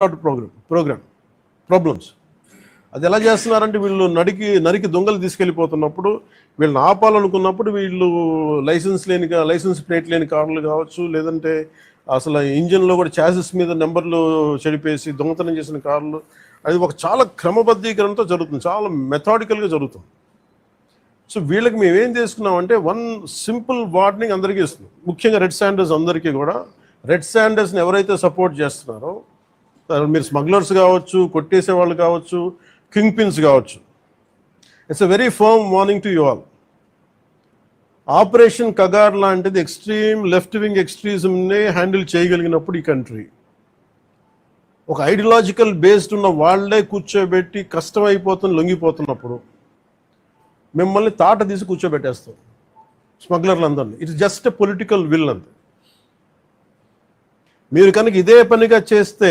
Out programme programme problems అది ఎలా చేస్తున్నారంటే వీళ్ళు నడికి నరికి దొంగలు తీసుకెళ్ళిపోతున్నప్పుడు వీళ్ళని ఆపాలనుకున్నప్పుడు వీళ్ళు లైసెన్స్ లేని కా- లైసెన్స్ ప్లేట్ లేని కార్లు కావచ్చు లేదంటే అసలు ఇంజన్లో కూడా ఛాసెస్ మీద నెంబర్లు చెడిపేసి దొంగతనం చేసిన కార్లు అది ఒక చాలా క్రమబద్ధీకరణతో జరుగుతుంది చాలా మెథాడికల్గా జరుగుతుంది. సో వీళ్ళకి మేము ఏం చేసుకున్నామంటే వన్ సింపుల్ వార్నింగ్ అందరికీ ఇస్తున్నాం. ముఖ్యంగా రెడ్ శాండర్స్ అందరికీ కూడా. రెడ్ శాండర్స్ని ఎవరైతే సపోర్ట్ చేస్తున్నారో మీరు స్మగ్లర్స్ కావచ్చు కొట్టేసే వాళ్ళు కావచ్చు కింగ్ పిన్స్ కావచ్చు. It's a very firm warning to you all operation Kagar లాంటిది ఎక్స్ట్రీమ్ లెఫ్ట్ వింగ్ ఎక్స్ట్రీజంనే హ్యాండిల్ చేయగలిగినప్పుడు ఈ కంట్రీ ఒక ఐడియాలజికల్ బేస్డ్ ఉన్న వాళ్ళే కూర్చోబెట్టి కష్టమైపోతుంది లొంగిపోతున్నప్పుడు మిమ్మల్ని తాట తీసి కూర్చోబెట్టేస్తాం స్మగ్లర్లందరినీ it's just a political will అంతే. మీరు కనుక ఇదే పనిగా చేస్తే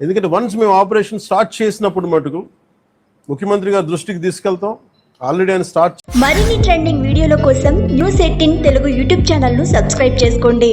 ఎందుకంటే వన్స్ మేము ఆపరేషన్ స్టార్ట్ చేసినప్పుడు మటుకు ముఖ్యమంత్రి గారి దృష్టికి తీసుకెళ్తాం. ఆల్రెడీ ఆయన స్టార్ట్ మరిన్ని ట్రెండింగ్ వీడియోల కోసం న్యూస్ ఎయిటీన్ తెలుగు యూట్యూబ్ ఛానల్ను సబ్స్క్రైబ్ చేసుకోండి.